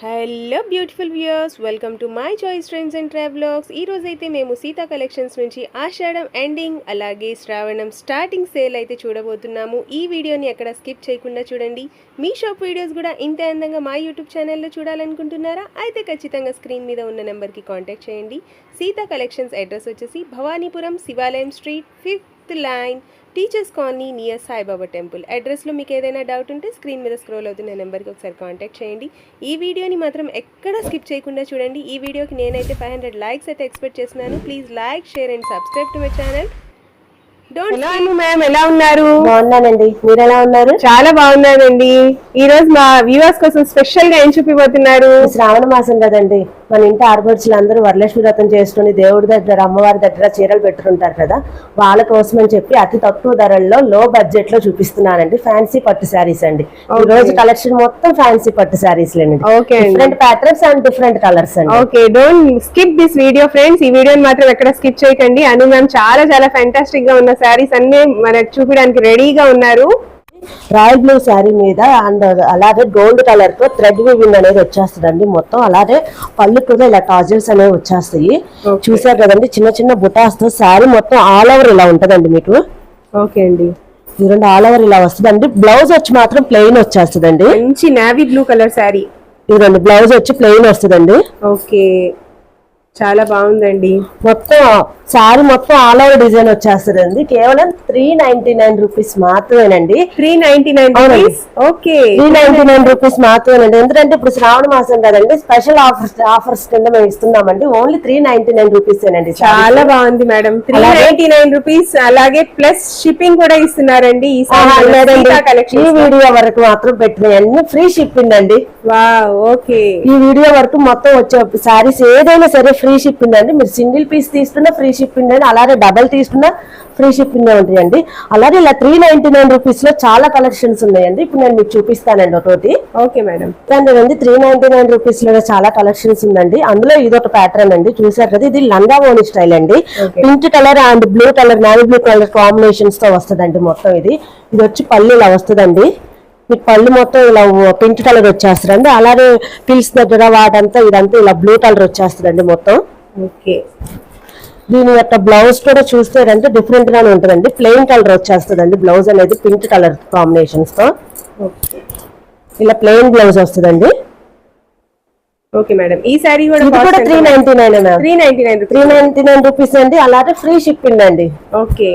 Hello beautiful viewers welcome to my choice trends and travelogues ఈరోజైతే మేము Sita collections నుంచి ఆషాఢం ending అలాగే శ్రావణం స్టార్టింగ్ సేల్ అయితే చూడబోతున్నాము. ఈ వీడియోని ఎక్కడ స్కిప్ చేయకుండా చూడండి. మీ షాప్ వీడియోస్ కూడా ఇంతే అందంగా మా యూట్యూబ్ ఛానల్లో చూడాలనుకుంటున్నారా? అయితే ఖచ్చితంగా స్క్రీన్ మీద ఉన్న నెంబర్కి కాంటాక్ట్ చేయండి. సీతా కలెక్షన్స్ అడ్రస్ వచ్చేసి Bhavanipuram Shivalayam street fifth line teachers colony near Saibaba temple. అడ్రస్లో మీకు ఏదైనా డౌట్ ఉంటే స్క్రీన్ మీద స్క్రోల్ అవుతున్న నెంబర్కి ఒకసారి కాంటాక్ట్ చేయండి. ఈ వీడియోని మాత్రం ఎక్కడ స్కిప్ చేయకుండా చూడండి. ఈ వీడియోకి నేనైతే ఫైవ్ హండ్రెడ్ లైక్స్ అయితే ఎక్స్పెక్ట్ చేస్తున్నాను. Please like share and subscribe to my channel ma'am ఎలా ఉన్నారు బాగున్నానండి. మీరు ఎలా ఉన్నారు? చాలా బాగున్నానండి. ఈ రోజు మా వ్యూవర్స్ కోసం స్పెషల్గా ఏం చూపిపోతున్నారు శ్రావణ మాసం కదండి. మన ఇంటి ఆడపడుచులు అందరూ వరలక్ష్మి వ్రతం చేసుకుని దేవుడి దగ్గర అమ్మవారి దగ్గర చీరలు పెట్టుకుంటారు కదా వాళ్ళ కోసం అని చెప్పి అతి తక్కువ ధరల్లో లో బడ్జెట్లో చూపిస్తున్నానండి. ఫ్యాన్సీ పట్టు శారీస్ అండి. ఈ రోజు కలెక్షన్ మొత్తం ఫ్యాన్సీ పట్టు శారీస్ లేండి different patterns and different colours అండి. Okay don't skip this video friends ఈ వీడియోని మాత్రం ఎక్కడ స్కిప్ చేయకండి. అను మ్యామ్ చాలా చాలా ఫ్యాంటాస్టిక్గా ఉన్న శారీస్ అన్ని మనకు చూపించడానికి రెడీగా ఉన్నారు. రాయల్ బ్లూ శారీ మీద అండ్ అలాగే గోల్డ్ కలర్తో థ్రెడ్ వివింగ్ అనేది వచ్చేస్తుందండి మొత్తం. అలాగే పళ్ళు కూడా ఇలా టాజిల్స్ అనేవి వచ్చేస్తాయి. చూసారు కదండి చిన్న చిన్న బుటాస్తో శారీ మొత్తం ఆల్ ఓవర్ ఇలా ఉంటదండి మీకు. ఓకే అండి. చూడండి ఆల్ ఓవర్ ఇలా వస్తుందండి. బ్లౌజ్ వచ్చి మాత్రం ప్లెయిన్ వచ్చేస్తుందండి. మంచి నావీ బ్లూ కలర్ శారీ ఇదండి బ్లౌజ్ వచ్చి ప్లెయిన్ వస్తుందండి. ఓకే చాలా బాగుందండి. మొత్తం శారీ మొత్తం ఆల్ ఓవర్ డిజైన్ వచ్చేస్తుందండి. కేవలం త్రీ నైన్టీ నైన్ రూపీస్ మాత్రమేనండి three ninety nine. Okay. Three ninety nine rupees మాత్రమేనండి. ఎందుకంటే ఇప్పుడు శ్రావణ మాసం కదండి స్పెషల్ ఆఫర్స్ ఆఫర్స్ కింద మేము ఇస్తున్నామండి. Only three ninety nine rupees ఏనండి చాలా బాగుంది madam. Three ninety nine rupees అలాగే ప్లస్ షిప్పింగ్ కూడా ఇస్తున్నారండి ఈ వీడియో వరకు మాత్రం పెట్టినాయి. ఫ్రీ షిప్పింగ్ అండి. ఓకే. ఈ వీడియో వరకు మొత్తం వచ్చే శారీస్ ఏదైనా సరే ఫ్రీ షిప్పింగ్ అండి. మీరు సింగిల్ పీస్ తీసుకున్నా ఫ్రీ షిప్పింగ్ అండి అలాగే డబల్ తీసుకున్నా ఫ్రీ షిప్పింగ్ ఉంటాయండి అలాగే ఇలా త్రీ నైన్టీ నైన్ రూపీస్లో చాలా కలెక్షన్స్ ఉన్నాయండి. ఇప్పుడు నేను మీకు చూపిస్తానండి ఒకటి. Okay madam. అండి త్రీ నైన్టీ నైన్ రూపీస్లో చాలా కలెక్షన్స్ ఉందండి. అందులో ఇది ఒక ప్యాటర్న్ అండి. చూసారు కదా ఇది లంగా ఓని స్టైల్ అండి. Pink colour and blue colour navy blue colour కాంబినేషన్స్తో వస్తుందండి మొత్తం ఇది. ఇది వచ్చి పళ్ళు ఇలా వస్తుందండి. మీకు పళ్ళు మొత్తం ఇలా పింక్ కలర్ వచ్చేస్తుందండి. అలాగే పిల్స్ దగ్గర వాటంతా ఇదంతా ఇలా బ్లూ కలర్ వచ్చేస్తుందండి మొత్తం. ఓకే. దీని యొక్క బ్లౌజ్ కూడా చూస్తారంటే డిఫరెంట్ గానే ఉంటుందండి. ప్లెయిన్ కలర్ వచ్చేస్తుందండి. బ్లౌజ్ అనేది పింక్ కలర్ కాంబినేషన్స్తో. ఇలా ప్లెయిన్ బ్లౌజ్ వస్తుందండి. ఓకే మేడం ఈ శారీ కూడా ఇది three ninety nine three ninety nine three ninety nine rupees అండి. అలాగే ఫ్రీ షిప్పింగ్ అండి. ఓకే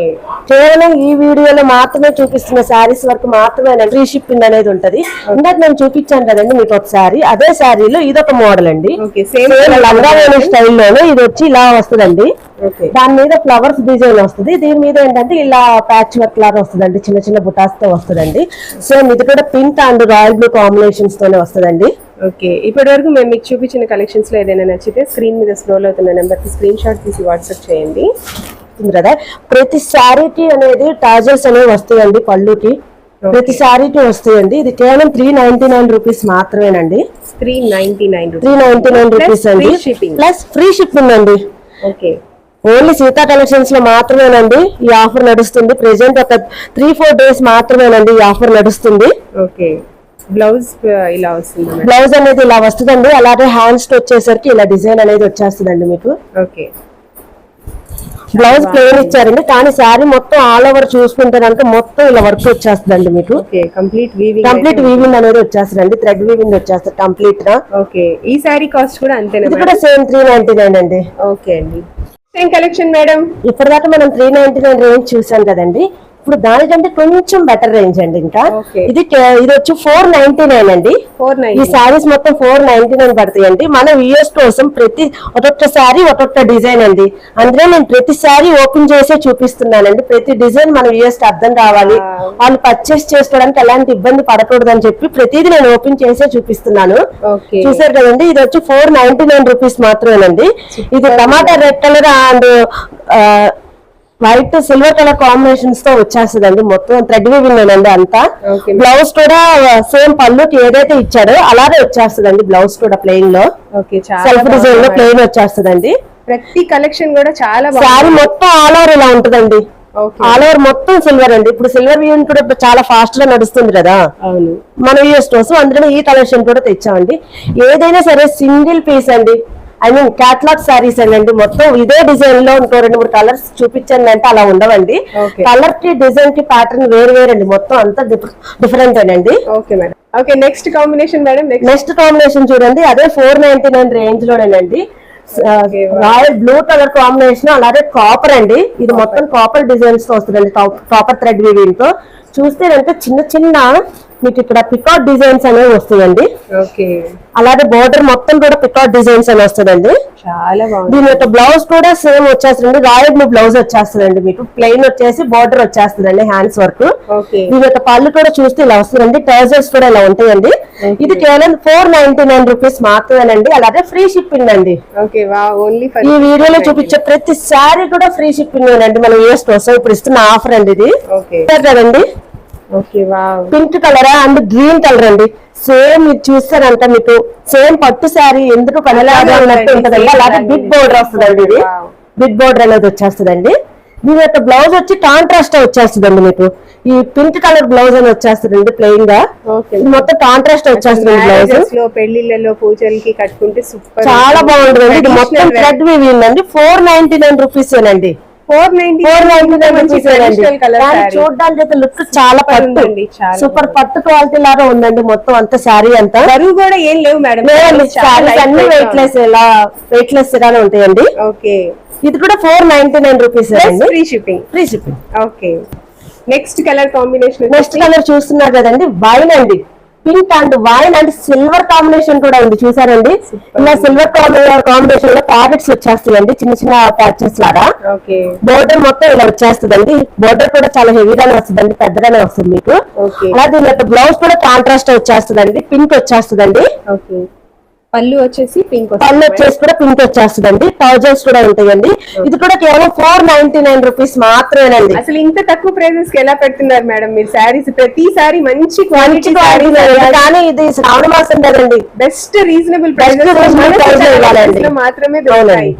కేవలం ఈ వీడియోలో మాత్రమే చూపిస్తున్న శారీస్ వరకు మాత్రమే ఫ్రీ షిప్పింగ్ అనేది ఉంటది. ఇందాక నేను చూపించాను కదండి మీకు ఒక శారీ అదే శారీలో ఇదొక మోడల్ అండి. సేమ్ లంగావేణి స్టైల్లోనే ఇది వచ్చి ఇలా వస్తుందండి. దాని మీద ఫ్లవర్స్ డిజైన్ వస్తుంది. దీని మీద ఏంటంటే ఇలా ప్యాచ్ వర్క్ లాగా వస్తుందండి. చిన్న చిన్న బుటాస్తో వస్తుందండి. సేమ్ ఇది కూడా pink and royal blue combinations తోనే వస్తుందండి. ఓకే ఇప్పటి వరకు మేము మీకు చూపించిన కలెక్షన్స్లో ఏదైనా నచ్చితే స్క్రీన్ మీద స్క్రోల్ అవుతున్న నెంబర్కి స్క్రీన్ షాట్ తీసి వాట్సాప్ చేయండి. కదా ప్రతి శారీకి అనేది టాజల్స్ అనేవి వస్తాయండి పళ్ళుకి. ప్రతి శారీకి వస్తాయండి. ఇది కేవలం త్రీ నైన్టీ నైన్ రూపీస్ మాత్రమేనండి. Three ninety nine three ninety nine rupees అండి. ప్లస్ ఫ్రీ షిప్పింగ్ అండి. ఓకే ఓన్లీ సీతా కలెక్షన్స్లో మాత్రమేనండి ఈ ఆఫర్ నడుస్తుంది. ప్రెసెంట్ ఒక త్రీ ఫోర్ డేస్ మాత్రమేనండి ఈ ఆఫర్ నడుస్తుంది. ఓకే. బ్లౌజ్ ఇలా వస్తుంది మేడం? బ్లౌజ్ అనేది ఇలా వస్తుందండి. అలాగే హ్యాండ్స్ వచ్చేసరికి ఇలా డిజైన్ అనేది వచ్చేస్తుందండి మీకు. ఓకే. బ్లౌజ్ ప్లేన్ ఇచ్చారండి. కానీ శారీ మొత్తం ఆల్ ఓవర్ చూసుకుంటే కనుక మొత్తం ఇలా వర్క్ వచ్చేస్తుందండి మీకు. కంప్లీట్ వీవింగ్ కంప్లీట్ వీవింగ్ అనేది వచ్చేస్తుందండి. థ్రెడ్ వీవింగ్ వచ్చేస్తుంది కంప్లీట్గా ఓకే. ఈ శారీ కాస్ట్ కూడా అంతేనా ఇది కూడా సేమ్ త్రీ నైన్టీ నైన్ అండి. ఓకే అండి. సేమ్ కలెక్షన్ మేడం ఇప్పటిదాకా మనం త్రీ నైన్టీ నైన్ రేంజ్ చూసాం కదండి. ఇప్పుడు దానికంటే కొంచెం బెటర్ రేంజ్ అండి ఇంకా. ఇది ఇది వచ్చి ఫోర్ నైన్టీ నైన్ అండి ఈ శారీస్ మొత్తం ఫోర్ నైన్టీ నైన్ పడతాయండి. మన వ్యూఎస్ కోసం ప్రతి ఒక్కొక్క శారీ ఒక్కొక్క డిజైన్ అండి. అందులో నేను ప్రతి శారీ ఓపెన్ చేసే చూపిస్తున్నానండి. ప్రతి డిజైన్ మన కి అర్థం కావాలి. వాళ్ళు పర్చేస్ చేసుకోవడానికి ఎలాంటి ఇబ్బంది పడకూడదు అని చెప్పి ప్రతిదీ నేను ఓపెన్ చేసే చూపిస్తున్నాను. చూసారు కదండి ఇది వచ్చి ఫోర్ నైన్టీ నైన్ రూపీస్ మాత్రమేనండి. ఇది tomato red colour and white silver colour కాంబినేషన్స్తో వచ్చేస్తుందండి. మొత్తం థ్రెడ్ వీవింగ్ అండి అంతా. బ్లౌజ్ కూడా సేమ్ పళ్ళుకి ఏదైతే ఇచ్చాడో అలాగే వచ్చేస్తుందండి బ్లౌజ్ కూడా ప్లెయిన్లో. సెల్ఫ్ డిజైన్లో. ప్లెయిన్ వచ్చేస్తుందండి. ప్రతి కలెక్షన్ కూడా చాలా శారీ మొత్తం ఆల్ ఓవర్ ఇలా ఉంటుందండి. ఆల్ ఓవర్ మొత్తం సిల్వర్ అండి. ఇప్పుడు సిల్వర్ వీవింగ్ కూడా ఇప్పుడు చాలా ఫాస్ట్గా నడుస్తుంది కదా. మన యూఎస్ స్టోర్స్ అందులో ఈ కలెక్షన్ కూడా తెచ్చామండి. ఏదైనా సరే సింగిల్ పీస్ అండి. ఐ మీన్ క్యాట్లాగ్ సారీస్ అండి మొత్తం ఇదే డిజైన్లో ఇంకో రెండు మూడు కలర్స్ చూపించండి అంటే అలా ఉండవండి. కలర్కి డిజైన్కి ప్యాటర్న్ వేరు వేరు అండి మొత్తం అంతా డిఫరెంట్ అండి okay madam okay next combination madam next combination చూడండి. అదే ఫోర్ నైన్టీ నైన్ రేంజ్ లోనేనండి. రాయల్ బ్లూ కలర్ కాంబినేషన్ అలాగే కాపర్ అండి. ఇది మొత్తం కాపర్ డిజైన్స్తో వస్తుందండి. కాపర్ థ్రెడ్ వీవింగ్తో. చూస్తే అంటే చిన్న చిన్న మీకు ఇక్కడ పికాట్ డిజైన్స్ అనేవి వస్తాయండి. ఓకే. అలాగే బోర్డర్ మొత్తం కూడా పికాట్ డిజైన్స్ అని వస్తుందండి. దీని యొక్క బ్లౌజ్ కూడా సేమ్ వచ్చేస్తుందండి. రాయల్ బ్లూ బ్లౌజ్ వచ్చేస్తుందండి మీకు. ప్లెయిన్ వచ్చేసి బోర్డర్ వచ్చేస్తుందండి హ్యాండ్స్ వర్క్ దీని యొక్క పళ్ళు కూడా చూస్తే ఇలా వస్తుందండి. టర్జర్స్ కూడా ఇలా ఉంటాయండి. ఇది కేవలం ఫోర్ నైన్టీ నైన్ రూపీస్ మాత్రమేనండి. అలాగే ఫ్రీ షిప్పింగ్ అండి. ఈ వీడియోలో చూపించే ప్రతి శారీ కూడా ఫ్రీ షిప్పింగ్ అండి. మన యూఎస్ కోసం ఇప్పుడు ఇస్తున్న ఆఫర్ అండి ఇది. కదండి. Pink colour and green colour అండి. సేమ్ ఇది చూస్తారంట మీకు. సేమ్ పట్టు శారీ ఎందుకు పనిలాగా ఉన్నట్టు ఉంటదండి. అలాగే బిగ్ బోర్డర్ వస్తుందండి ఇది. బిగ్ బోర్డర్ అనేది వచ్చేస్తుందండి. దీని యొక్క బ్లౌజ్ వచ్చి కాంట్రాస్ట్ వచ్చేస్తుందండి మీకు. ఈ పింక్ కలర్ బ్లౌజ్ అని వచ్చేస్తుందండి ప్లెయిన్గా. మొత్తం కాంట్రాస్ట్ వచ్చేస్తుంది బ్లౌజ్లో పెళ్ళిళ్ళలో పూజలకి కట్టుకుంటే సూపర్ చాలా బాగుంటుంది ఇది మొత్తం థ్రెడ్ వీవింగ్ అండి. ఫోర్ నైన్టీ నైన్ రూపీస్ అండి ఫోర్ నైన్టీ ఫోర్ చూడడానికి లుక్ చాలా పట్టు. సూపర్ పట్టు క్వాలిటీ లాగా ఉందండి మొత్తం అంత శారీ అంతా. బరువు కూడా ఏం లేవు మేడం. శారీస్ అన్ని వెయిట్ లెస్ ఇలా వెయిట్ లెస్ గానే ఉంటాయండి. ఓకే. ఇది కూడా four ninety nine rupees free shipping free shipping okay. Next colour combination next colour చూస్తున్నారు కదండి వైన్ అండి. Pink and wine and silver combination కూడా ఉంది చూసారండి? ఇలా సిల్వర్ కాంబినేషన్లో ప్యాకెట్స్ వచ్చేస్తాయండి చిన్న చిన్న ప్యాచెస్ లాగా. బోర్డర్ మొత్తం ఇలా వచ్చేస్తుందండి. బోర్డర్ కూడా చాలా హెవీగానే వస్తుందండి పెద్దగానే వస్తుంది మీకు. ఓకే. అలా దీని యొక్క బ్లౌజ్ కూడా కాంట్రాస్ట్ వచ్చేస్తుందండి పింక్ వచ్చేస్తుందండి. పళ్ళు వచ్చేసి పింక్ పళ్ళు వచ్చేసి కూడా పింక్ వచ్చేస్తుందండి. ట్రౌజర్స్ కూడా ఉంటాయండి. ఇది కూడా కేవలం ఫోర్ నైన్టీ నైన్ రూపీస్ మాత్రమేనండి. అసలు ఇంత తక్కువ ప్రైజెస్కి ఎలా పెడుతున్నారు మేడం మీరు శారీస్ ప్రతి సారీ మంచి క్వాలిటీ. కానీ ఇది శ్రావణ మాసం కదండి. బెస్ట్ రీజనబుల్ ఇవ్వాలండి. మాత్రమే. దొరుకుతాయి.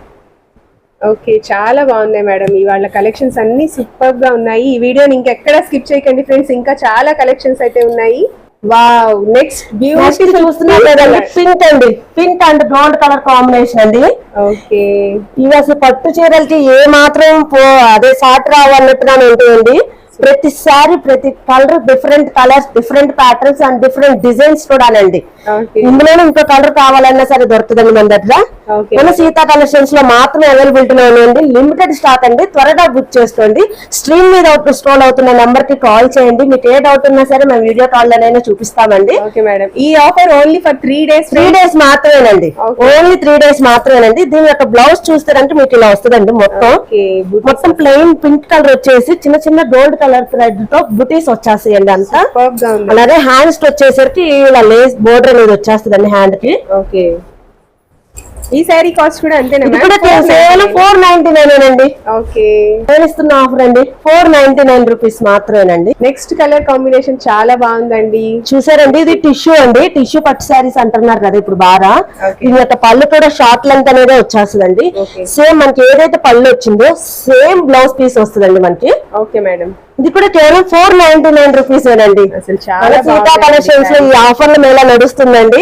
ఓకే చాలా బాగున్నాయి మేడం. ఇవాళ కలెక్షన్స్ అన్ని సూపర్గా ఉన్నాయి. ఈ వీడియోని ఇంకెక్కడ స్కిప్ చేయకండి ఫ్రెండ్స్ ఇంకా చాలా కలెక్షన్స్ అయితే ఉన్నాయి. వావ్ నెక్స్ట్ నెక్స్ట్ బ్యూటిఫుల్ చూస్తున్నారు కదండి పింక్ అండి. Pink and. Gold colour combination అండి. ఓకే. ఇవి అసలు పట్టు చీరలకి ఏ మాత్రం పో అదే సాట్ రావు అన్నట్టుగానే ఉంటాయండి. ప్రతి సారీ ప్రతి colour different colours different patterns and different designs కూడానండి ఓకే. ఇందులోనే ఇంకో కలర్ కావాలన్నా సరే దొరుకుతుందండి మన దగ్గర. మన సీతా కలెక్షన్స్లో మాత్రమే అవైలబిలిటీలో ఉందండి లిమిటెడ్ స్టాక్ అండి. త్వరగా బుక్ చేసుకోండి. స్క్రీన్ మీద స్క్రోల్ అవుతున్న నెంబర్కి కాల్ చేయండి. మీకు ఏ డౌట్ ఉన్నా సరే మేము వీడియో కాల్ లోనైనా చూపిస్తామండి. ఈ offer only for three days three days మాత్రమేనండి. ఓన్లీ త్రీ డేస్ మాత్రమేనండి. దీని యొక్క బ్లౌజ్ చూస్తారంటే మీకు ఇలా వస్తుందండి మొత్తం. మొత్తం ప్లెయిన్ పింక్ కలర్ వచ్చేసి చిన్న చిన్న గోల్డ్ కలర్ థ్రెడ్తో బుటీస్ వచ్చేస్తాయండి అంతా. అలాగే హ్యాండ్స్ వచ్చేసరికి ఇలా లేస్ బోర్డర్ అనేది వచ్చేస్తుందండి హ్యాండ్కి. ఓకే. ఈ శారీ కాస్ట్ కూడా అంతేనా ఇది కేవలం ఫోర్ నైన్టీ నైన్ అండి. ఓకే నేను ఇస్తున్న ఆఫర్ అండి. ఫోర్ నైన్టీ నైన్ రూపీస్ మాత్రమేనండి. నెక్స్ట్ కలర్ కాంబినేషన్ చాలా బాగుందండి. చూసారండి ఇది టిష్యూ అండి. టిష్యూ పట్టు శారీస్ అంటున్నారు కదా ఇప్పుడు బాగా. దీని యొక్క పళ్ళు కూడా షార్ట్ లెంత్ అనేది వచ్చేస్తుందండి. సేమ్ మనకి ఏదైతే పళ్ళు వచ్చిందో సేమ్ బ్లౌజ్ పీస్ వస్తుందండి మనకి. ఓకే మేడం ఇది కూడా కేవలం ఫోర్ నైన్టీ నైన్ రూపీస్ అండి సీతా కలెక్షన్స్లో ఈ ఆఫర్ల మేళ నడుస్తుందండి.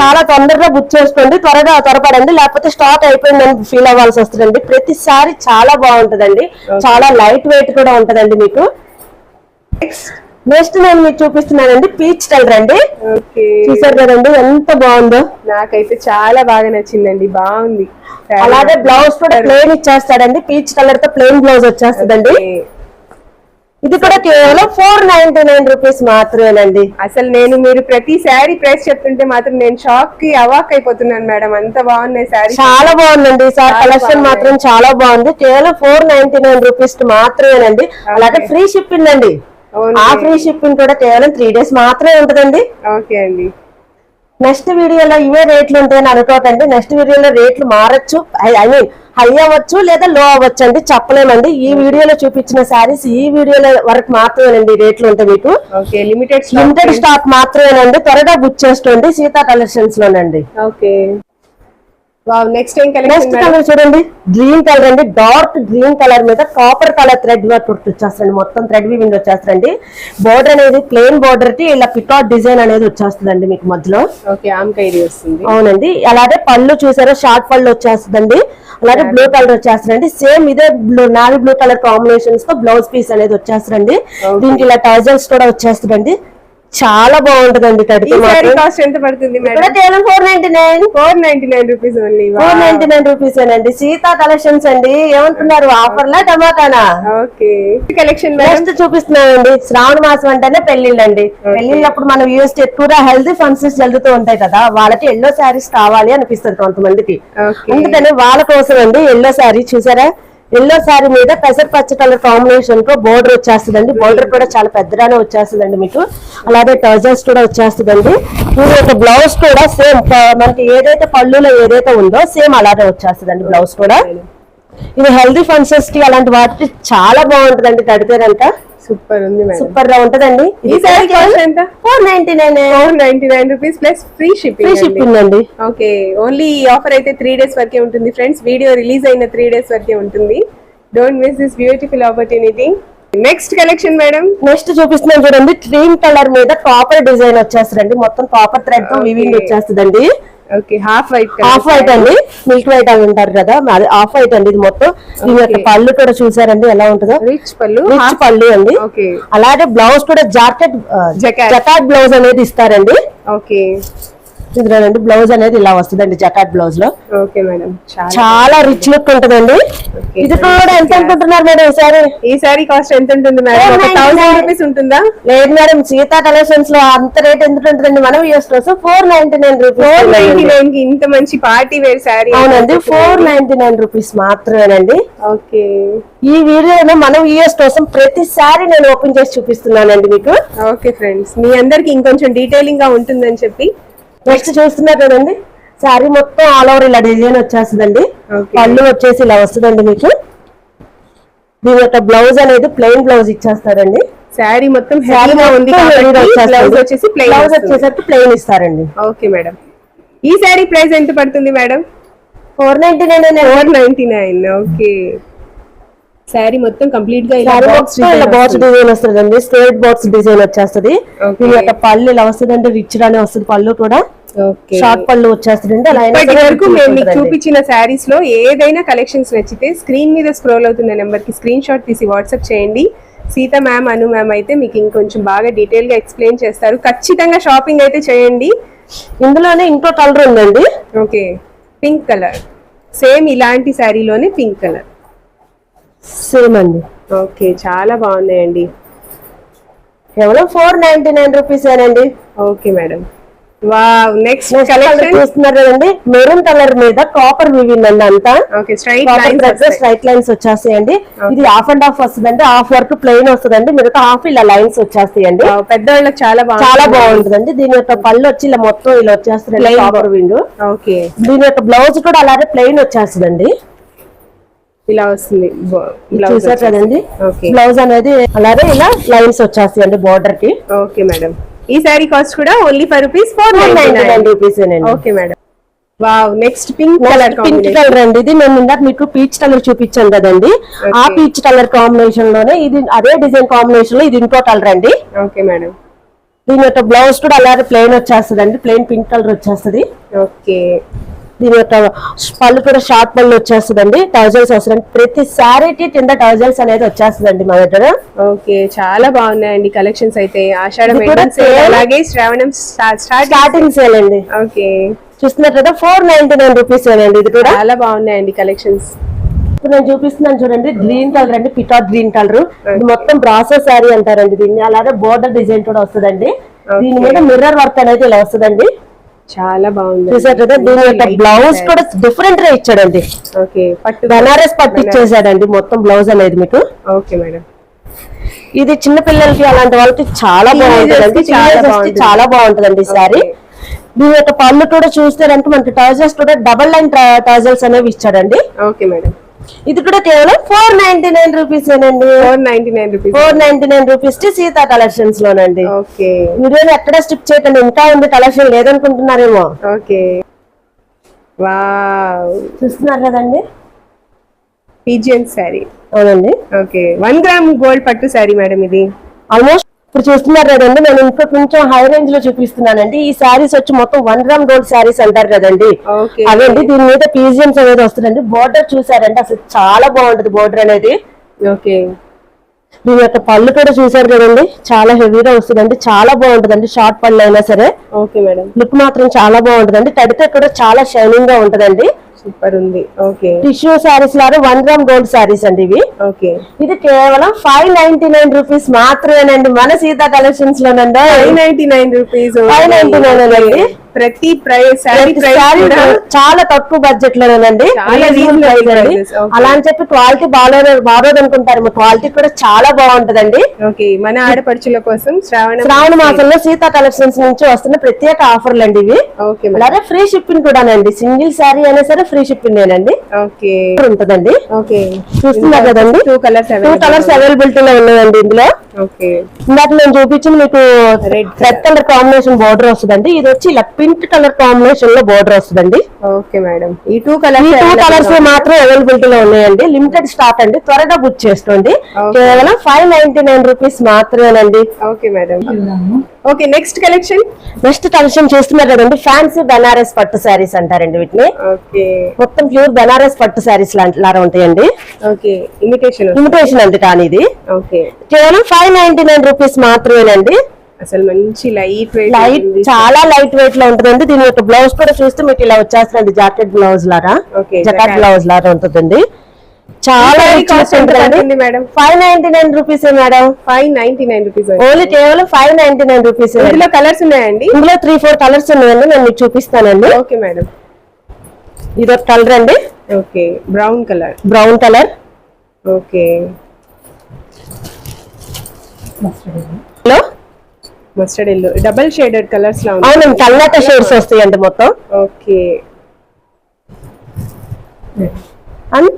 చాలా తొందరగా బుక్ చేసుకోండి. త్వరగా త్వరపడండి. లేకపోతే స్టాక్ అయిపోయిందని ఫీల్ అవ్వాల్సి వస్తుందండి. ప్రతిసారి చాలా బాగుంటదండి. చాలా లైట్ వెయిట్ కూడా ఉంటదండి మీకు. నెక్స్ట్ నేను మీకు చూపిస్తున్నానండి. పీచ్ కలర్ అండి చూసారు కదండి ఎంత బాగుందో. నాకైతే చాలా బాగా నచ్చిందండి. బాగుంది. అలాగే బ్లౌజ్ కూడా ప్లెయిన్ ఇచ్చేస్తాడండి. పీచ్ కలర్తో ప్లెయిన్ బ్లౌజ్ వచ్చేస్తుందండి. ఇది కూడా కేవలం ఫోర్ నైన్టీ నైన్ రూపీస్ మాత్రమేనండి. అసలు నేను మీరు ప్రతి శారీ ప్రైస్ చెప్తుంటే మాత్రం నేను షాక్కి అవాక్ అయిపోతున్నాను మేడం. అంత బాగున్నాయి శారీ చాలా బాగుందండి సార్. కలెక్షన్. మాత్రం చాలా బాగుంది. కేవలం ఫోర్ నైన్టీ నైన్ రూపీస్ మాత్రమేనండి. అలాగే ఫ్రీ షిప్పింగ్ అండి. ఆ ఫ్రీ షిప్పింగ్ కూడా కేవలం త్రీ డేస్ మాత్రమే ఉంటదండి. ఓకే అండి. నెక్స్ట్ వీడియోలో ఇవే రేట్లు ఉంటాయని అనుకోకండి. నెక్స్ట్ వీడియోలో రేట్లు మారచ్చు. ఐ మీన్ హై అవ్వచ్చు లేదా లో అవ్వచ్చు అండి. చెప్పలేమండి. ఈ వీడియోలో చూపించిన శారీస్ ఈ వీడియోలో వరకు మాత్రమేనండి రేట్లు ఉంటాయి మీకు. లిమిటెడ్ లిమిటెడ్ స్టాక్ మాత్రమేనండి. త్వరగా బుక్ చేసుకోండి. సీతా కలెక్షన్స్ లోనండి ఓకే. వావ్ నెక్స్ట్ ఏం నెక్స్ట్ కలర్ చూడండి. గ్రీన్ కలర్ అండి. డార్క్ గ్రీన్ కలర్ మీద కాపర్ కలర్ థ్రెడ్ వర్క్ వచ్చేస్తుంది. మొత్తం థ్రెడ్ వీవింగ్ వచ్చేస్తుంది బోర్డర్ అనేది ప్లెయిన్ బోర్డర్కి ఇలా పిటాట్ డిజైన్ అనేది వచ్చేస్తుందండి మీకు మధ్యలో. ఓకే ఆమ్క ఇది వస్తుంది. అవునండి. అలాగే పళ్ళు చూసారా? షార్ట్ పళ్ళు వచ్చేస్తుందండి. అలాగే బ్లూ కలర్ వచ్చేస్తుందండి. సేమ్ ఇదే బ్లూ నావీ బ్లూ కలర్ కాంబినేషన్స్తో బ్లౌజ్ పీస్ అనేది వచ్చేస్తుందండి. Okay. దీనికి ఇలా టైజల్స్ కూడా వచ్చేస్తుందండి. చాలా బాగుంటుందండి మాత్రం. కాస్ట్ ఎంత పడుతుంది కేవలం four ninety nine four ninety nine rupees only four ninety nine rupees అండి సీతా కలెక్షన్స్ అండి. ఏమంటున్నారు? ఆఫర్లా టమాటానా? ఓకే. కలెక్షన్ నెక్స్ట్ చూపిస్తున్నానండి. శ్రావణ మాసం అంటేనే పెళ్ళిళ్ళండి పెళ్ళిళ్ళప్పుడు మనం యూస్ ఎక్కువగా హెల్తీ ఫంక్షన్స్ జరుగుతూ ఉంటాయి కదా వాళ్ళకి ఎల్లో శారీస్ కావాలి అనిపిస్తుంది కొంతమందికి. అందుకని వాళ్ళ కోసం అండి ఎల్లో శారీ చూసారా? ఎల్లో శారీ మీద పెసర పచ్చ కలర్ కాంబినేషన్తో బోర్డర్ వచ్చేస్తుందండి. బోర్డర్ కూడా చాలా పెద్దగానే వచ్చేస్తుందండి మీకు. అలాగే టర్జర్స్ కూడా వచ్చేస్తుందండి. మీరు యొక్క బ్లౌజ్ కూడా సేమ్ మనకి ఏదైతే పళ్ళులో ఏదైతే ఉందో సేమ్ అలాగే వచ్చేస్తుందండి బ్లౌజ్ కూడా. ఇది హెల్దీ ఫంక్షన్స్కి అలాంటి వాటికి చాలా బాగుంటుందండి కడితేనంట సూపర్ ఉంది సూపర్గా ఉంటదండి. ఈ సారీ కాస్ట్ ఎంత? Four ninety nine four ninety nine rupees plus free free shipping అండి. ఓకే ఓన్లీ ఈ ఆఫర్ అయితే త్రీ డేస్ వరకే ఉంటుంది ఫ్రెండ్స్ వీడియో రిలీజ్ అయిన త్రీ డేస్ వరకే ఉంటుంది. Don't miss this beautiful opportunity next collection madam next చూపిస్తున్నాను చూడండి. క్రీమ్ కలర్ మీద కాపర్ డిజైన్ వచ్చేస్తుందండి. మొత్తం కాపర్ థ్రెడ్తో. వివింగ్ వచ్చేస్తుందండి. హాఫ్ వైట్ వైట్ అండి. మిల్క్ వైట్ అని అంటారు కదా. అది ఆఫ్ వైట్ అండి ఇది మొత్తం. దీని. పళ్ళు కూడా చూసారండి ఎలా ఉంటుందో. రిచ్ పళ్ళు రిచ్ పళ్ళు అండి. అలాగే బ్లౌజ్ కూడా జాకెట్. జకాట్ బ్లౌజ్ అనేది ఇస్తారండి. ఓకే ఇదిగోనండి బ్లౌజ్ అనేది ఇలా వస్తుందండి జకాట్ బ్లౌజ్లో. Okay madam. చాలా రిచ్ లుక్ ఉంటదండి. ఇది కూడా ఎంత అనుకుంటున్నారు మేడం ఈసారి ఈ సారీ కాస్ట్ ఎంత ఉంటుంది మేడం? ఒక 499. థౌసండ్ రూపీస్ ఉంటుందా? లేదు మేడం సీతా కలెక్షన్స్లో అంత రేట్ ఎందుకు ఉంటుందండి మనం యూస్ కోసం ఫోర్ నైన్టీ నైన్ రూపీస్ ఇంత మంచి పార్టీ వేర్ శారీ అవునండి ఫోర్ నైన్టీ నైన్ రూపీస్ మాత్రమేనండి. ఓకే. ఈ వీడియోలో మనం యూఎస్ కోసం ప్రతిసారి నేను ఓపెన్ చేసి చూపిస్తున్నానండి మీకు. ఓకే ఫ్రెండ్స్ మీ అందరికి ఇంకొంచెం డీటెయిలింగ్గా ఉంటుందని చెప్పి నెక్స్ట్ చూస్తున్నారు కదండి? శారీ మొత్తం ఆల్ ఓవర్ ఇలా డిజైన్ వచ్చేస్తుందండి. పళ్ళు వచ్చేసి ఇలా వస్తుందండి మీకు. దీని యొక్క బ్లౌజ్ అనేది ప్లెయిన్ బ్లౌజ్ ఇచ్చేస్తారండి. శారీ మొత్తం శారీ హెవీగా ఉంది బ్లౌజ్ వచ్చేసి వచ్చేసరికి ప్లెయిన్ ఇస్తారండి. ఓకే మేడం ఈ శారీ ప్రైస్ ఎంత పడుతుంది madam four ninety nine four ninety nine okay sari మొత్తం కంప్లీట్గా బాక్స్ వస్తుంది. డిజైన్ వస్తుందండి. స్ట్రేట్ బాక్స్ డిజైన్ వచ్చేస్తుంది. Okay. దీని యొక్క పళ్ళు ఇలా వస్తుందండి రిచ్ గానే వస్తుంది పళ్ళు కూడా. షార్ట్ పళ్ళు వచ్చేస్తుందండి అలా వరకు మేము మీకు. చూపించిన శారీస్లో ఏదైనా కలెక్షన్స్ నచ్చితే స్క్రీన్ మీద స్క్రోల్ అవుతున్న నెంబర్కి స్క్రీన్ షాట్ తీసి వాట్సాప్ చేయండి. సీత మ్యామ్ అను మ్యామ్ అయితే మీకు ఇంకొంచెం బాగా డీటెయిల్గా ఎక్స్ప్లెయిన్ చేస్తారు. ఖచ్చితంగా షాపింగ్ అయితే చేయండి. ఇందులోనే ఇంకో కలర్ ఉందండి. ఓకే పింక్ కలర్ సేమ్ ఇలాంటి శారీలోనే పింక్ కలర్ సేమ్ అండి. ఓకే చాలా బాగున్నాయండి. కేవలం ఫోర్ నైన్టీ నైన్ రూపీస్ ఏనండి okay madam wow next collection చూస్తున్నారు కదండి. మెరూన్ కలర్ మీద కాపర్ వివింగ్ అండి అంతా. స్ట్రైట్ లైన్స్ వచ్చేస్తాయండి. ఇది హాఫ్ అండ్ హాఫ్ వస్తుందండి. హాఫ్ వర్క్ ప్లెయిన్ వస్తుందండి. మిగతా హాఫ్ ఇలా లైన్స్ వచ్చేస్తాయండి. పెద్దవాళ్ళకి చాలా చాలా బాగుంటుందండి. దీని యొక్క పళ్ళు వచ్చి ఇలా మొత్తం ఇలా వచ్చేస్తుంది కాపర్ వింగ్ ఓకే దీని యొక్క బ్లౌజ్ కూడా అలాగే ప్లెయిన్ వచ్చేస్తుందండి. ఇలా వస్తుంది. చూసారు కదండి? బ్లౌజ్ అనేది అలాగే ఇలా లైన్స్ వచ్చేస్తాయండి బోర్డర్కి. ఓకే మేడం ఈ సారీ కాస్ట్ కూడా only five rupees four nine rupees okay madam wow next pink colour pink colour అండి. ఇది మేము ఇందాక మీకు పీచ్ కలర్ చూపించాను కదండి. ఆ. పీచ్ కలర్ కాంబినేషన్లోనే ఇది అదే డిజైన్ కాంబినేషన్లో ఇది ఇంకో కలర్ అండి. ఓకే మేడం దీని యొక్క బ్లౌజ్ కూడా అలాగే ప్లెయిన్ వచ్చేస్తుంది అండి ప్లెయిన్ పింక్ కలర్ వచ్చేస్తుంది. ఓకే దీని యొక్క పళ్ళు కూడా షార్ట్ పళ్ళు వచ్చేస్తుందండి. టౌజల్స్ వస్తుంది ప్రతి శారీకి కింద టౌజల్స్ అనేది వచ్చేస్తుందండి మా దగ్గర. ఓకే చాలా బాగున్నాయండి కలెక్షన్స్ అయితే. ఆషాఢం. అలాగే శ్రావణం స్టార్ట్ స్టార్టింగ్ సేల్ అండి. ఓకే. చూస్తున్నారు కదా ఫోర్ నైన్టీ నైన్ రూపీస్ అండి ఇది కూడా. చాలా బాగున్నాయండి కలెక్షన్స్. ఇప్పుడు నేను చూపిస్తున్నాను చూడండి గ్రీన్ కలర్ అండి పిటాట్ గ్రీన్ కలర్ ఇది మొత్తం ప్రాసెస్ శారీ అంటారండి దీన్ని. అలాగే బోర్డర్ డిజైన్ కూడా వస్తుందండి. దీని మీద మిర్రర్ వర్క్ అనేది ఇలా వస్తుందండి. చాలా బాగుంది. చూసారు కదా దీని యొక్క బ్లౌజ్ కూడా డిఫరెంట్గా ఇచ్చాడండి. ఓకే పట్టు బనారస్ పట్టు ఇచ్చేసాడండి మొత్తం బ్లౌజ్ అనేది మీకు. ఓకే మేడం ఇది చిన్న పిల్లలకి అలాంటి వాళ్ళకి చాలా బాగుంటుంది. చాలా బాగుంటుందండి ఈ సారీ దీని యొక్క పళ్ళు కూడా చూస్తారంటే మనకి టర్జల్స్ కూడా డబల్ లైన్ టర్జల్స్ అనేవి ఇచ్చాడండి. ఓకే మేడం ఇది కూడా కేవలం ఫోర్ నైన్టీ నైన్ రూపీస్ ఏనండి four ninety nine rupees four ninety nine రూపీస్కి సీతా కలెక్షన్స్ లోనండి. ఓకే. వీడియోని ఎక్కడ స్టిప్ చేయకండి ఇంకా ఉంది కలెక్షన్ లేదనుకుంటున్నారేమో. ఓకే. వావ్. చూస్తున్నారు కదండి? పిజియన్ శారీ అవునండి. ఓకే. వన్ గ్రామ్ గోల్డ్ పట్టు శారీ మేడం ఇది. ఆల్మోస్ట్ ఇప్పుడు చూస్తున్నారు కదండి నేను ఇంకా కొంచెం హై రేంజ్లో చూపిస్తున్నానండి. ఈ శారీస్ వచ్చి మొత్తం వన్ గ్రామ్ గోల్డ్ శారీస్ అంటారు కదండి. అదండి దీని మీద పీజియన్స్ అనేది వస్తుందండి. బోర్డర్ చూసారండి అసలు చాలా బాగుంటది బోర్డర్ అనేది. ఓకే. దీని యొక్క పళ్ళు కూడా చూసారు కదండి. చాలా హెవీగా వస్తుందండి. చాలా బాగుంటదండి. షార్ట్ పళ్ళు అయినా సరే. Okay madam. లుక్ మాత్రం చాలా బాగుంటదండి. కడితే కూడా చాలా షైనింగ్గా ఉంటదండి. సూపర్ ఉంది. ఓకే. టిష్యూ శారీస్ లాగా వన్ గ్రామ్ గోల్డ్ శారీస్ అండి ఇవి. ఓకే. ఇది కేవలం ఫైవ్ నైన్టీ నైన్ రూపీస్ మాత్రమేనండి. మన Sita collections లోనండి. Five ninety nine rupees. 599 అండి. ప్రతి చాలా తక్కువ బడ్జెట్ లోనేనండి. అలా అని చెప్పి క్వాలిటీ బాగాలేదు బాగోదు అనుకుంటారు. క్వాలిటీ కూడా చాలా బాగుంటదండి. మన ఆడపడుచుల కోసం శ్రావణ శ్రావణ మాసంలో సీతా కలెక్షన్స్ నుంచి వస్తున్న ప్రత్యేక ఆఫర్లు అండి ఇవి అలాగే ఫ్రీ షిప్పింగ్ కూడానండి. సింగిల్ శారీ అయినా సరే ఫ్రీ షిప్పింగ్ ఏనండి ఓకే ఉంటదండి. ఓకే చూస్తున్నారు కదండి? Two colours two colours availability లో ఉన్నాయండి ఇందులో. ఓకే ఇందాక నేను చూపించింది మీకు రెడ్ కలర్ కాంబినేషన్ బోర్డర్ వస్తుందండి. ఇది వచ్చి ఇలా పింక్ కలర్ కాంబినేషన్లో బోర్డర్ వస్తుందండి. Okay madam. ఈ టూ ఈ కలర్స్ టూ కలర్స్ మాత్రం అవైలబిలిటీ లో ఉన్నాయండి. లిమిటెడ్ స్టాక్ అండి. త్వరగా బుక్ చేసుకోండి. కేవలం ఫైవ్ నైన్టీ నైన్ రూపీస్ మాత్రమేనండి. Okay madam. Okay next collection next collection చూస్తున్నారు కదండి. ఫ్యాన్సీ బెనారస్ పట్టు శారీస్ అంటారండి వీటిని. మొత్తం ప్యూర్ బెనారస్ పట్టు శారీస్ లాగా ఉంటాయండి. ఓకే ఇమిటేషన్ ఇమిటేషన్ అండి కానీ ఇది. ఓకే. కేవలం ఫైవ్ నైన్టీ నైన్ రూపీస్ మాత్రమేనండి. అసలు మంచి లైట్ వెయిట్ లైట్ చాలా లైట్ వెయిట్లో ఉంటుందండి దీని యొక్క బ్లౌజ్ కూడా చూస్తే మీకు ఇలా వచ్చేస్తుందండి జాకెట్ బ్లౌజ్ లాగా జకాట్. బ్లౌజ్ లాగా ఉంటుందండి. చాలా five ninety nine rupees madam five ninety nine rupees only కేవలం ఫైవ్ నైన్టీ నైన్ రూపీస్ ఇందులో కలర్స్ ఉన్నాయండి? ఇందులో త్రీ ఫోర్ కలర్స్ ఉన్నాయండి. నేను మీకు చూపిస్తానండి. ఓకే మేడం ఇది ఒక కలర్ అండి. Okay brown colour brown colour okay లో mustard yellow double shaded colours లా ఉంది అవునండి కల్లాట షేడ్స్ వస్తాయండి మొత్తం. Okay and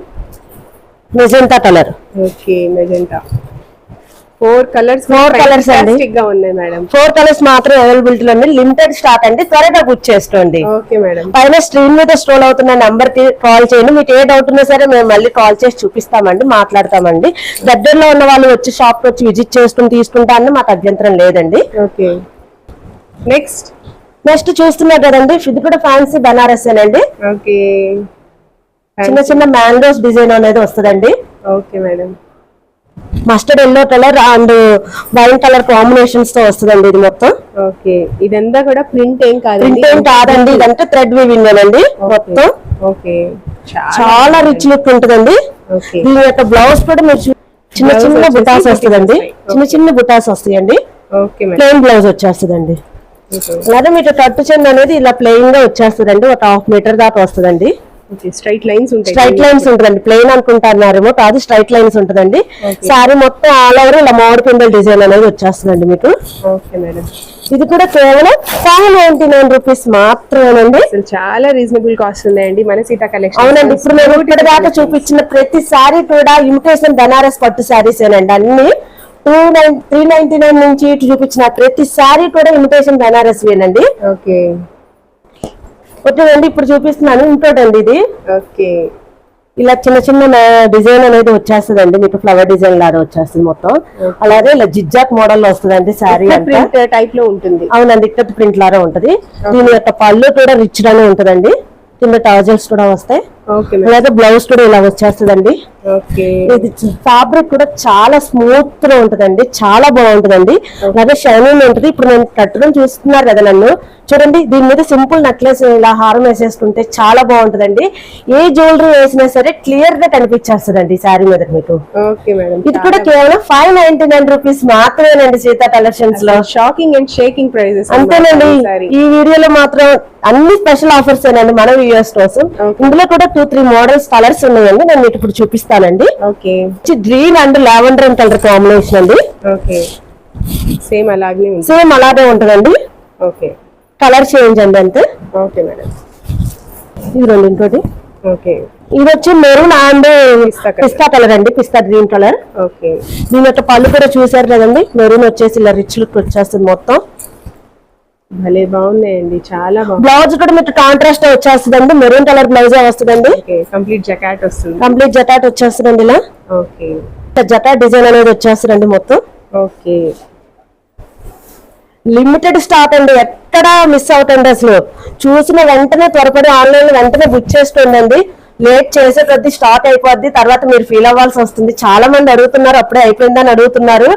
magenta colour okay magenta four colours అండి. గా ఉన్నాయి మేడం ఫోర్ కలర్స్ మాత్రం అవైలబిలిటీ లో ఉంది. లిమిటెడ్ స్టాక్ అండి. త్వరగా బుక్ చేసుకోండి. ఓకే మేడం పైన స్క్రీన్ మీద స్క్రోల్ అవుతున్న నంబర్కి కాల్ చేయండి. మీకు ఏ డౌట్ ఉన్నా సరే మేము మళ్ళీ కాల్ చేసి చూపిస్తామండి మాట్లాడతామండి. దగ్గరలో ఉన్న వాళ్ళు వచ్చి షాప్ వచ్చి విజిట్ చేసుకుని తీసుకుంటా అన్న మాకు అభ్యంతరం లేదండి. ఓకే నెక్స్ట్ నెక్స్ట్ చూస్తున్నారు కదండి. ఇది కూడా ఫ్యాన్సీ బనారస్ అండి ఓకే చిన్న చిన్న మ్యాంగోస్ డిజైన్ అనేది వస్తుందండి. Okay madam mustard yellow colour and wine colour కాంబినేషన్స్తో వస్తుందండి ఇది మొత్తం. ఓకే. ఇదంతా కూడా ప్రింట్ ఏం కాదండి? ప్రింట్ ఏం కాదండి ఇదంతా థ్రెడ్ వీవింగ్ అండి మొత్తం. ఓకే. చాలా రిచ్ లుక్ ఉంటుందండి. దీని యొక్క బ్లౌజ్ కూడా మీరు చిన్న చిన్న బుటాస్ వస్తుందండి. చిన్న చిన్న బుటాస్ వస్తాయండి. ప్లెయిన్ బ్లౌజ్ వచ్చేస్తుందండి. అలాగే మీకు కట్టు చెంది అనేది ఇలా ప్లెయిన్గా వచ్చేస్తుందండి. ఒక హాఫ్ మీటర్ దాకా వస్తుందండి. స్ట్రైట్ లైన్స్ ఉంటాయి. స్ట్రైట్ లైన్స్ ఉంటుందండి. ప్లెయిన్ అనుకుంటున్నారేమో కాదు స్ట్రైట్ లైన్స్ ఉంటుందండి. సారీ మొత్తం ఆల్ ఓవర్ ఇలా మామిడి పిందెల డిజైన్ అనేది వచ్చేస్తుందండి మీకు. ఓకే మేడం ఇది కూడా కేవలం ఫైవ్ నైన్టీ నైన్ రూపీస్ మాత్రమేనండి చాలా రీజనబుల్ కాస్ట్ ఉన్నాయండి మన సీతా కలెక్షన్ అవునండి ఇప్పుడు మేము ఇప్పటిదాకా చూపించిన ప్రతి సారీ కూడా ఇమిటేషన్ బనారస్ పట్టు సారీస్ ఏనండి. అన్ని two nine three ninety nine నుంచి ఇటు చూపించిన ప్రతి సారీ కూడా ఇమిటేషన్ బనారస్ వేనండి. ఓకే ఒకటండి ఇప్పుడు చూపిస్తున్నాను. ఇంకోటండి ఇది. ఓకే. ఇలా చిన్న చిన్న డిజైన్ అనేది వచ్చేస్తుందండి. మీకు ఫ్లవర్ డిజైన్ లాగా వచ్చేస్తుంది మొత్తం. అలాగే ఇలా జిజ్జాక్ మోడల్లో వస్తుందండి సారీ అంతా. ప్రింట్ టైప్లో ఉంటుంది. అవునండి ఇక్కడ ప్రింట్ లాగా ఉంటది. దీని యొక్క పళ్ళు కూడా రిచ్ గానే ఉంటదండి. కింద టాజల్స్ కూడా వస్తాయి. అలాగే బ్లౌజ్ కూడా ఇలా వచ్చేస్తుందండి. ఇది ఫ్యాబ్రిక్ కూడా చాలా స్మూత్గా ఉంటదండి. చాలా బాగుంటదండి. అలాగే షైనింగ్ ఉంటది. ఇప్పుడు నేను కట్టుకొని చూస్తున్నారు కదా నన్ను. చూడండి దీని మీద సింపుల్ నెక్లెస్ ఇలా హారం వేసేసుకుంటే చాలా బాగుంటదండి. ఏ జ్యువెలరీ వేసినా సరే క్లియర్గా కనిపించేస్తుందండి ఈ శారీ మీద మీకు. ఇది కూడా కేవలం ఫైవ్ నైన్టీ నైన్ రూపీస్ మాత్రమేనండి సీతా కలెక్షన్స్లో షాకింగ్ అండ్ షేకింగ్ ప్రైజెస్ అంతేనండి. ఈ వీడియోలో మాత్రం అన్ని స్పెషల్ ఆఫర్స్ ఏనండి మన వ్యూయర్స్ కోసం. ఇందులో కూడా టూ త్రీ మోడల్స్ కలర్స్ ఉన్నాయండి. నేను మీకు ఇప్పుడు చూపిస్తానండి. Okay. Green and lavender colour combination అండి. ఓకే. సేమ్ అలాగే సేమ్ అలాగే ఉంటుందండి. ఓకే. కలర్ చేంజ్ అండి అంతే. Okay madam. ఇది రెండు ఇంకోటి. ఓకే. ఇది వచ్చి మెరూన్ అండ్. పిస్తా కలర్. అండి. Pista green colour. ఓకే. దీని యొక్క పళ్ళు కూడా చూసారు కదండి. మెరూన్ వచ్చేసి ఇలా రిచ్ లుక్ వచ్చేస్తుంది మొత్తం. భలే బాగున్నాయండి చాలా బ్లౌజ్ కూడా మీకు కాంట్రాస్ట్ వచ్చేస్తుందండి మెరూన్ కలర్ బ్లౌజ్ వస్తుందండి? కంప్లీట్ జకాట్ వస్తుంది. కంప్లీట్ జటాట్ వచ్చేస్తుందండి ఇలా. ఓకే. జటాట్ డిజైన్ అనేది వచ్చేస్తుందండి మొత్తం. ఓకే. లిమిటెడ్ స్టాక్ అండి ఎక్కడ మిస్ అవుతుంది అసలు. చూసిన వెంటనే త్వరపడి ఆన్లైన్ వెంటనే బుక్ చేసుకోండి లేట్ చేసే కొద్ది స్టాక్ అయిపోద్ది తర్వాత మీరు ఫీల్ అవ్వాల్సి వస్తుంది. చాలా మంది అడుగుతున్నారు అప్పుడే అయిపోయిందని అడుగుతున్నారు.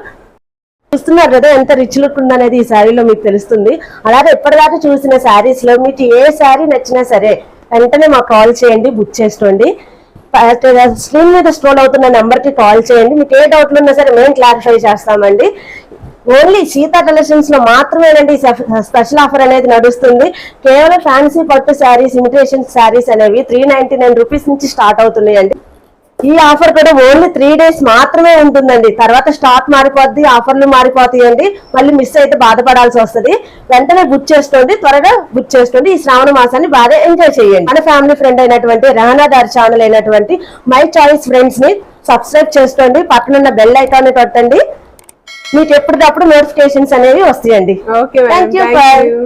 చూస్తున్నారు కదా ఎంత రిచ్ లుక్ ఉందనేది ఈ శారీలో మీకు తెలుస్తుంది. అలాగే ఇప్పటిదాకా చూసిన శారీస్లో మీకు ఏ శారీ నచ్చినా సరే వెంటనే మాకు కాల్ చేయండి బుక్ చేసుకోండి. స్క్రీన్ మీద స్క్రోల్ అవుతున్న నెంబర్కి కాల్ చేయండి. మీకు ఏ డౌట్లు ఉన్నా సరే మేము క్లారిఫై చేస్తామండి. ఓన్లీ సీతా కలెక్షన్స్లో మాత్రమేనండి స్పెషల్ ఆఫర్ అనేది నడుస్తుంది. కేవలం ఫ్యాన్సీ పట్టు శారీస్ ఇమిటేషన్ శారీస్ అనేవి త్రీ నైన్టీ నైన్ రూపీస్ నుంచి స్టార్ట్ అవుతున్నాయండి. ఈ ఆఫర్ కూడా ఓన్లీ త్రీ డేస్ మాత్రమే ఉంటుందండి. తర్వాత స్టాక్ మారిపోద్ది ఆఫర్లు మారిపోతాయండి మళ్ళీ మిస్ అయితే బాధపడాల్సి వస్తది. వెంటనే బుక్ చేసుకోండి త్వరగా బుక్ చేసుకోండి ఈ శ్రావణ మాసాన్ని బాగా ఎంజాయ్ చేయండి. మన ఫ్యామిలీ ఫ్రెండ్ అయినటువంటి రహనా గారి ఛానల్ అయినటువంటి మై చాయిస్ ఫ్రెండ్స్ని సబ్స్క్రైబ్ చేసుకోండి పక్కనున్న బెల్ ఐకాన్ని కొట్టండి. మీకు ఎప్పటికప్పుడు నోటిఫికేషన్స్ అనేవి వస్తాయండి. Okay thank. యూ